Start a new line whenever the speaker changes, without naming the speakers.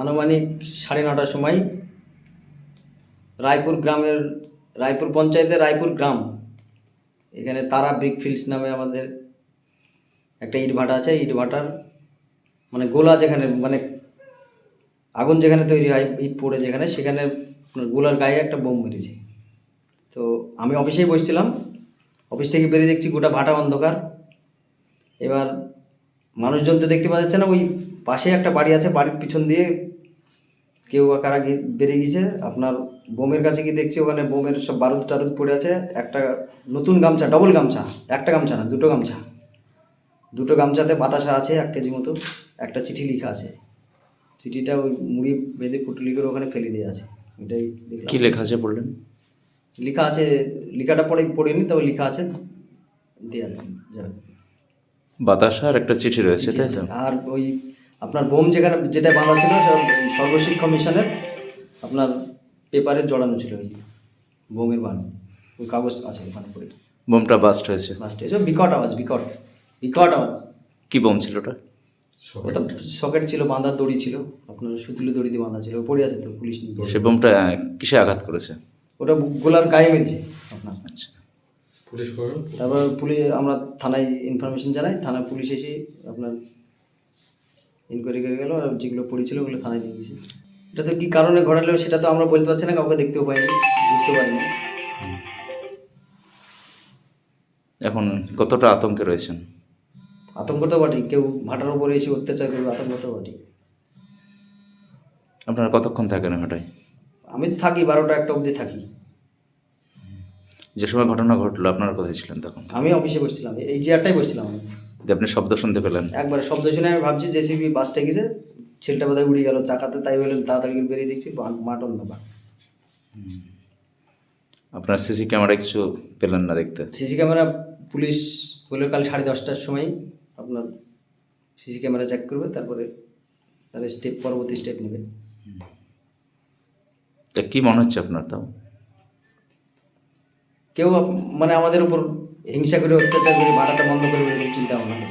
আনুমানিক সাড়ে নটার সময় রায়পুর গ্রামের, রায়পুর পঞ্চায়েতের রায়পুর গ্রাম, এখানে তারা ব্রিক ফিল্ডস নামে আমাদের একটা ইটভাটা আছে ইটভাটার মানে গোলা যেখানে মানে আগুন যেখানে তৈরি হয়, ইট পড়ে যেখানে, সেখানে গোলার গায়ে একটা বোম মেরেছে। তো আমি অফিসেই বসছিলাম, অফিস থেকে বেরিয়ে দেখছি গোটা ভাটা অন্ধকার। এবার মানুষজন তো দেখতে পাওয়া যাচ্ছে না, ওই পাশে একটা বাড়ি আছে বাড়ির পিছন দিয়ে কেউ বা কারা গিয়ে বেরিয়ে গেছে আপনার বোমের কাছে গিয়ে দেখছি ওখানে বোমের সব বারুদ টারুদ পড়ে আছে। একটা নতুন গামছা ডবল গামছা একটা গামছা না দুটো গামছা। দুটো গামছাতে বাতাসা আছে এক কেজি মতো একটা চিঠি লেখা আছে। চিঠিটা ওই মুড়ি বেঁধে পুটুলি করে ওখানে ফেলে দিয়ে আছে। এটাই
কি লেখা আছে বললেন?
লেখা আছে লেখাটা পড়ে পড়িনি তবে লেখা আছে দেওয়া যাবে
বাতাসা আর একটা চিঠি রয়েছে তাই
আর ওই আপনার বোম যেখানে যেটা বাঁধা ছিল সব সর্বশিক্ষা মিশনের আপনার পেপারে জড়ানো ছিল ওই বোমের বান ওই কাগজ আছে ওখানে পড়ে।
বোমটা বাস্ট হয়েছে।
লাস্টে হয়েছে। বিকট আওয়াজ বিকট বিকট আওয়াজ।
কী বোম ছিল ওটা?
ওটা সকেট ছিল বাঁধা দড়ি ছিল আপনার সুতুলি দড়ি দিয়ে বাঁধা ছিল ও পড়ে আছে তো পুলিশ
সে বোমটা কিসে আঘাত করেছে?
ওটা গোলার গায়ে মেরেছে আপনার।
আচ্ছা।
পুলিশ
তারপর পুলিশ আমরা থানায় ইনফরমেশন জানাই থানায় পুলিশ এসে আপনার ইনকোয়ারি করে গেলো আর যেগুলো পড়েছিল ওগুলো থানায় নিয়ে গেছে। এটা তো কী কারণে ঘটালো সেটা তো আমরা বলতে পারছি না কাউকে দেখতেও পাইনি বুঝতে পারিনি।
এখন কতটা আতঙ্কে রয়েছেন?
আতঙ্ক তো বটেই কেউ ভাটার উপরে এসে অত্যাচার করবে আতঙ্ক তো বটেই।
আপনারা কতক্ষণ থাকেন ভাটায়
আমি তো থাকি বারোটা একটা অবধি থাকি।
যে সময় ঘটনা ঘটলো আপনারা কোথায় ছিলেন তখন?
আমি অফিসে বসছিলাম এই চেয়ারটাই বসছিলাম আমি।
যে আপনি শব্দ শুনতে পেলেন।
একবার শব্দ শুনে আমি ভাবছি জেসিবি বাসটা গেছে ছেলেটা বোধহয় উড়ে গেল চাকাতে তাই বললেন তাড়াতাড়ি বেরিয়ে দেখছি মা- মাঠ অন্ধকার
আপনার সিসি ক্যামেরা কিছু পেলেন না দেখতে?
সিসি ক্যামেরা পুলিশ বলে কাল সাড়ে দশটার সময় আপনার সিসি ক্যামেরা চেক করবে তারপরে তাহলে স্টেপ পরবর্তী স্টেপ নেবে।
তা কি মনে হচ্ছে আপনার তাও?
কেউ মানে আমাদের উপর হিংসা করে অত্যাচার করে ভাড়াটা বন্ধ করে চিন্তা ভাবনা